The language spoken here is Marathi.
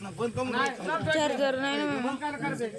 बंद करून चार्जर नाही ना. बंद काय करायचंय